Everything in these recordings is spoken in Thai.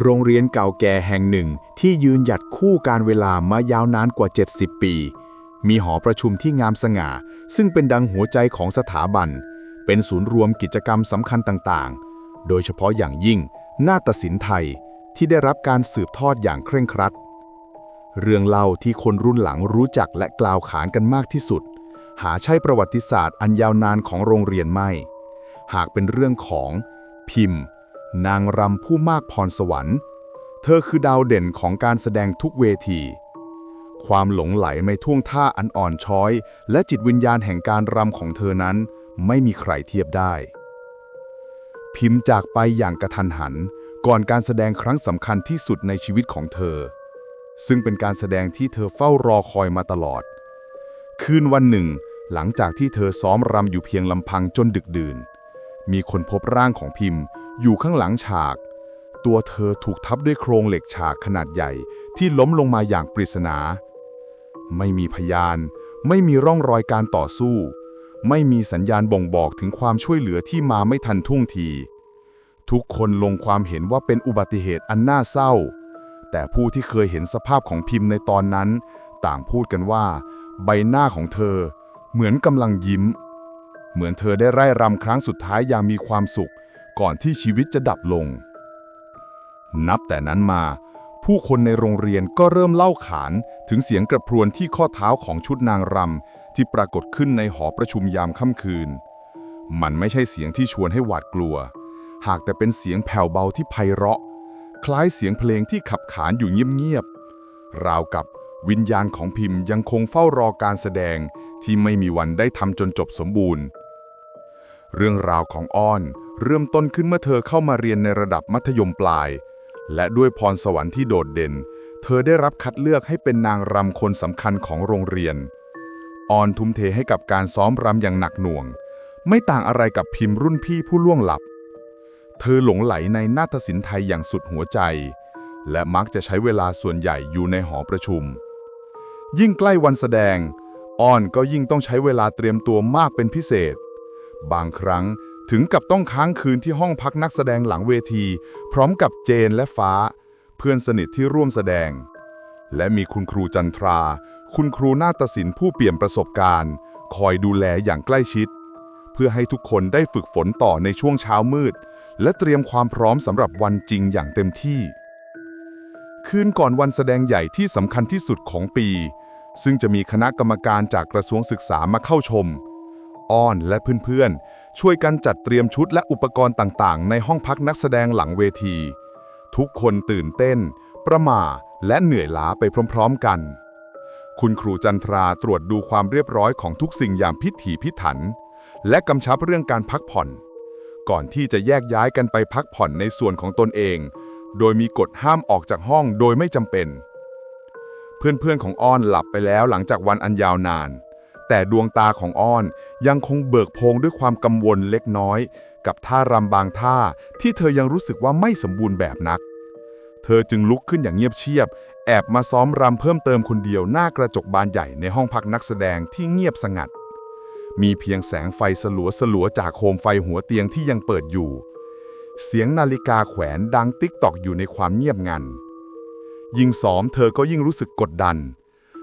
โรงเรียนเก่าแก่แห่งหนึ่งที่ยืนหยัดคู่การเวลามายาวนานกว่า 70 ปี มีหอประชุมที่งามสง่า ซึ่งเป็นดังหัวใจของสถาบัน เป็นศูนย์รวมกิจกรรมสำคัญต่างๆ โดยเฉพาะอย่างยิ่งนาฏศิลป์ไทยที่ได้รับการสืบทอดอย่างเคร่งครัด เรื่องเล่าที่คนรุ่นหลังรู้จักและกล่าวขานกันมากที่สุด หาใช่ประวัติศาสตร์อันยาวนานของโรงเรียนไม่ หากเป็นเรื่องของพิมพ์ นางรำผู้มากพรสวรรค์ เธอคือดาวเด่นของการแสดงทุกเวที ความหลงไหลในท่วงท่าอันอ่อนช้อย และจิตวิญญาณแห่งการรำของเธอนั้น ไม่มีใครเทียบได้ พิมพ์จากไปอย่างกระทันหัน ก่อนการแสดงครั้งสำคัญที่สุดในชีวิตของเธอ ซึ่งเป็นการแสดงที่เธอเฝ้ารอคอยมาตลอด คืนวันหนึ่ง หลังจากที่เธอซ้อมรำอยู่เพียงลำพังจนดึกดื่น มีคนพบร่างของพิมพ์ อยู่ข้างหลังฉาก ตัวเธอถูกทับด้วยโครงเหล็กฉากขนาดใหญ่ที่ล้มลงมาอย่างปริศนา ไม่มีพยาน ไม่มีร่องรอยการต่อสู้ ไม่มีสัญญาณบ่งบอกถึงความช่วยเหลือที่มาไม่ทันท่วงที ทุกคนลงความเห็นว่าเป็นอุบัติเหตุอันน่าเศร้า แต่ผู้ที่เคยเห็นสภาพของพิมพ์ในตอนนั้น ต่างพูดกันว่า ใบหน้าของเธอ เหมือนกำลังยิ้ม เหมือนเธอได้ไร่รำครั้งสุดท้ายอย่างมีความสุข ก่อนที่ชีวิตจะดับลง นับแต่นั้นมา ผู้คนในโรงเรียนก็เริ่มเล่าขานถึงเสียงกระพรวนที่ข้อเท้าของชุดนางรำที่ปรากฏขึ้นในหอประชุมยามค่ำคืน มันไม่ใช่เสียงที่ชวนให้หวาดกลัว หากแต่เป็นเสียงแผ่วเบาที่ไพเราะ คล้ายเสียงเพลงที่ขับขานอยู่เงียบๆราวกับวิญญาณของพิมพ์ยังคงเฝ้ารอการแสดงที่ไม่มีวันได้ทำจนจบสมบูรณ์ เรื่องราวของอ้อน เริ่มต้นขึ้นเมื่อเธอเข้ามาเรียนในระดับมัธยมปลาย และด้วยพรสวรรค์ที่โดดเด่น เธอได้รับคัดเลือกให้เป็นนางรำคนสำคัญของโรงเรียน ออนทุ่มเทให้กับการซ้อมรำอย่างหนักหน่วง ไม่ต่างอะไรกับพิมพ์รุ่นพี่ผู้ล่วงลับ เธอหลงไหลในนาฏศิลป์ไทยอย่างสุดหัวใจ และมักจะใช้เวลาส่วนใหญ่อยู่ในหอประชุม ยิ่งใกล้วันแสดงอ้อนก็ยิ่งต้องใช้เวลาเตรียมตัวมากเป็นพิเศษ บางครั้ง ถึงกับต้องค้างคืนที่ห้องพักนักแสดงหลังเวที พร้อมกับเจนและฟ้า เพื่อนสนิทที่ร่วมแสดง และมีคุณครูจันทรา คุณครูนาฏศิลป์ผู้เปี่ยมประสบการณ์ คอยดูแลอย่างใกล้ชิด เพื่อให้ทุกคนได้ฝึกฝนต่อในช่วงเช้ามืด และเตรียมความพร้อมสำหรับวันจริงอย่างเต็มที่ คืนก่อนวันแสดงใหญ่ที่สำคัญที่สุดของปี ซึ่งจะมีคณะกรรมการจากกระทรวงศึกษามาเข้าชม อ้อนและเพื่อนๆ ช่วยกันจัดเตรียมชุดและอุปกรณ์ต่างๆ ในห้องพักนักแสดงหลังเวที ทุกคนตื่นเต้น ประหม่าและเหนื่อยล้าไปพร้อม ๆ กัน คุณครูจันทราตรวจดูความเรียบร้อยของทุกสิ่งอย่างพิถีพิถัน และกำชับเรื่องการพักผ่อน ก่อนที่จะแยกย้ายกันไปพักผ่อนในส่วนของตนเอง โดยมีกฎห้ามออกจากห้องโดยไม่จำเป็น เพื่อนๆของอ้อนหลับไปแล้วหลังจากวันอันยาวนาน แต่ดวงตาของอ้อนยังคงเบิกโพงด้วยความกังวลเล็กน้อย กับท่ารำบางท่าที่เธอยังรู้สึกว่าไม่สมบูรณ์แบบนัก เธอจึงลุกขึ้นอย่างเงียบเชียบ แอบมาซ้อมรำเพิ่มเติมคนเดียวหน้ากระจกบานใหญ่ในห้องพักนักแสดงที่เงียบสงัด มีเพียงแสงไฟสลัวสลัวจากโคมไฟหัวเตียงที่ยังเปิดอยู่ เสียงนาฬิกาแขวนดังติ๊กตอกอยู่ในความเงียบงันยิ่งซ้อมเธอก็ยิ่งรู้สึกกดดัน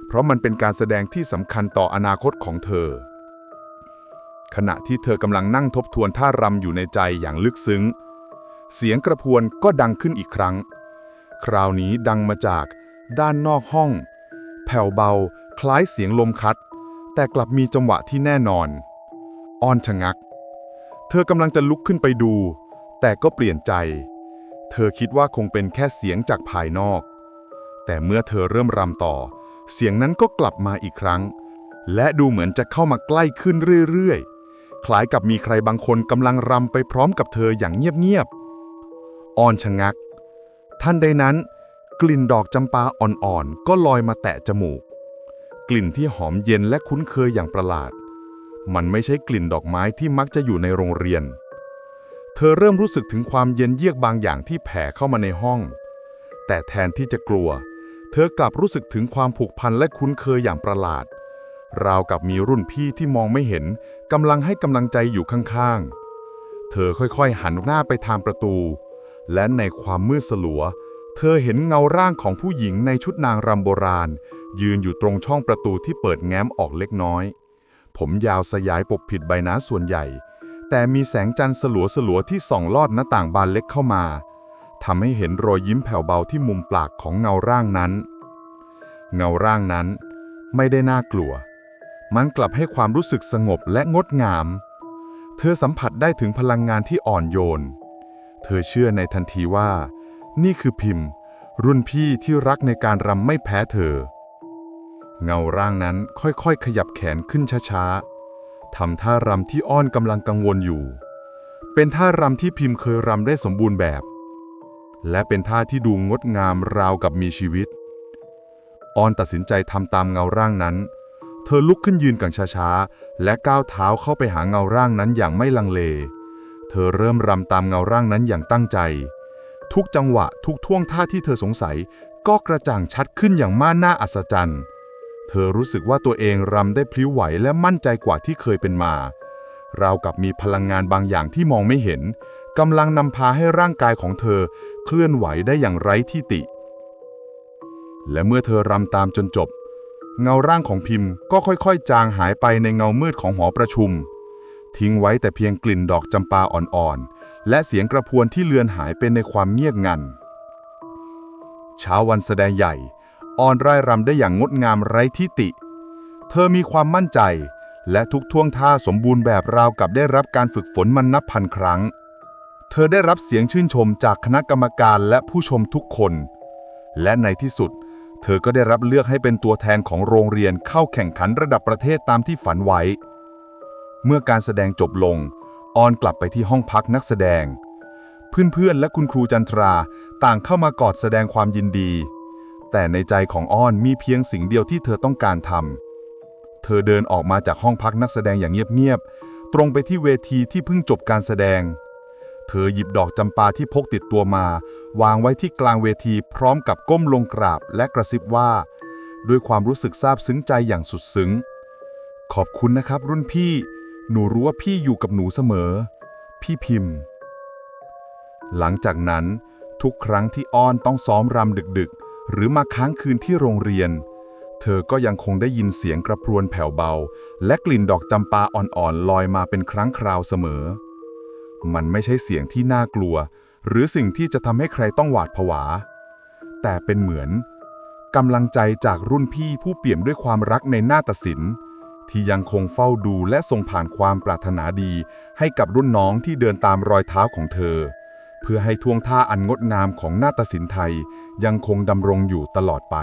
เพราะมันเป็นการแสดงที่สำคัญต่ออนาคตของเธอ ขณะที่เธอกำลังนั่งทบทวนท่ารำอยู่ในใจอย่างลึกซึ้ง เสียงกระพวนก็ดังขึ้นอีกครั้ง คราวนี้ดังมาจากด้านนอกห้อง แผ่วเบา คล้ายเสียงลมคัด แต่กลับมีจังหวะที่แน่นอนอ้อนชะงัก เธอกำลังจะลุกขึ้นไปดู แต่ก็เปลี่ยนใจ เธอคิดว่าคงเป็นแค่เสียงจากภายนอก แต่เมื่อเธอเริ่มรำต่อ เสียงนั้นก็กลับมาอีกครั้ง และดูเหมือนจะเข้ามาใกล้ขึ้นเรื่อยๆ คล้ายกับมีใครบางคนกำลังรำไปพร้อมกับเธออย่างเงียบๆออนชะงักทันใดนั้น กลิ่นดอกจำปาอ่อนๆ ก็ลอยมาแตะจมูก กลิ่นที่หอมเย็นและคุ้นเคยอย่างประหลาด มันไม่ใช่กลิ่นดอกไม้ที่มักจะอยู่ในโรงเรียน เธอเริ่มรู้สึกถึงความเย็นเยือกบางอย่างที่แผ่เข้ามาในห้อง แต่แทนที่จะกลัวเเธอกลับรู้สึกถึงความผูกพันและคุ้นเคยอย่างประหลาด ราวกับมีรุ่นพี่ที่มองไม่เห็นกำลังให้กำลังใจอยู่ข้างๆ เธอค่อยๆ หันหน้าไปทางประตู และในความมืดสลัว เธอเห็นเงาร่างของผู้หญิงในชุดนางรำโบราณ ยืนอยู่ตรงช่องประตูที่เปิดแง้มออกเล็กน้อย ผมยาวสยายปกปิดใบหน้าส่วนใหญ่ แต่มีแสงจันทร์สลัวสลัวๆที่ส่องลอดหน้าต่างบานเล็กเข้ามาำให้เห็นรอยยิ้มแผ่วเบาที่มุมปากของเงาร่างนั้น เงาร่างนั้นไม่ได้น่ากลัว มันกลับให้ความรู้สึกสงบและงดงาม เธอสัมผัสได้ถึงพลังงานที่อ่อนโยน เธอเชื่อในทันทีว่า นี่คือพิมพ์ รุ่นพี่ที่รักในการรำไม่แพ้เธอ เงาร่างนั้นค่อยๆ ขยับแขนขึ้นช้าๆทำท่ารำที่อ้อนกำลังกังวลอยู่ เป็นท่ารำที่พิมพ์เคยรำได้สมบูรณ์แบบ และเป็นท่าที่ดูงดงามราวกับมีชีวิต ออนตัดสินใจทำตามเงาร่างนั้น เธอลุกขึ้นยืนกังช้าๆ และก้าวเท้าเข้าไปหาเงาร่างนั้นอย่างไม่ลังเล เธอเริ่มรำตามเงาร่างนั้นอย่างตั้งใจ ทุกจังหวะทุกท่วงท่าที่เธอสงสัยก็กระจ่างชัดขึ้นอย่างม่านหน้าอัศจรรย์ เธอรู้สึกว่าตัวเองรำได้พลิ้วไหวและมั่นใจกว่าที่เคยเป็นมา ราวกับมีพลังงานบางอย่างที่มองไม่เห็น กำลังนำพาให้ร่างกายของเธอเคลื่อนไหวได้อย่างไร้ที่ติ และเมื่อเธอรำตามจนจบ เงาร่างของพิมพ์ก็ค่อยๆ จางหายไปในเงามืดของหอประชุม ทิ้งไว้แต่เพียงกลิ่นดอกจำปาอ่อนๆ และเสียงกระพวนที่เลือนหายไปในความเงียบงัน เช้าวันแสดงใหญ่อ่อนร่ายรำได้อย่างงดงามไร้ที่ติ เธอมีความมั่นใจและทุกท่วงท่าสมบูรณ์แบบราวกับได้รับการฝึกฝนมันนับพันครั้ง เธอได้รับเสียงชื่นชมจากคณะกรรมการและผู้ชมทุกคน และในที่สุด เธอก็ได้รับเลือกให้เป็นตัวแทนของโรงเรียนเข้าแข่งขันระดับประเทศตามที่ฝันไว้ เมื่อการแสดงจบลง ออนกลับไปที่ห้องพักนักแสดง เพื่อนๆและคุณครูจันทราต่างเข้ามากอดแสดงความยินดี แต่ในใจของอ้อนมีเพียงสิ่งเดียวที่เธอต้องการทำเธอเดินออกมาจากห้องพักนักแสดงอย่างเงียบๆตรงไปที่เวทีที่เพิ่งจบการแสดง เธอหยิบดอกจำปาที่พกติดตัวมา วางไว้ที่กลางเวทีพร้อมกับก้มลงกราบและกระซิบว่า ด้วยความรู้สึกซาบซึ้งใจอย่างสุดซึ้ง ขอบคุณนะครับรุ่นพี่ หนูรู้ว่าพี่อยู่กับหนูเสมอ พี่พิมพ์ หลังจากนั้น ทุกครั้งที่อ้อนต้องซ้อมรำดึกๆ หรือมาค้างคืนที่โรงเรียน เธอก็ยังคงได้ยินเสียงกระพรวนแผ่วเบา และกลิ่นดอกจำปาอ่อนๆลอยมาเป็นครั้งคราวเสมอ มันไม่ใช่เสียงที่น่ากลัว หรือสิ่งที่จะทำให้ใครต้องหวาดผวา แต่เป็นเหมือนกำลังใจจากรุ่นพี่ผู้เปี่ยมด้วยความรักในหน้าตัดสิน ที่ยังคงเฝ้าดูและส่งผ่านความปรารถนาดี ให้กับรุ่นน้องที่เดินตามรอยเท้าของเธอ เพื่อให้ท่วงท่าอันงดงามของหน้าฏศิลป์ไทยยังคงดำรงอยู่ตลอดไป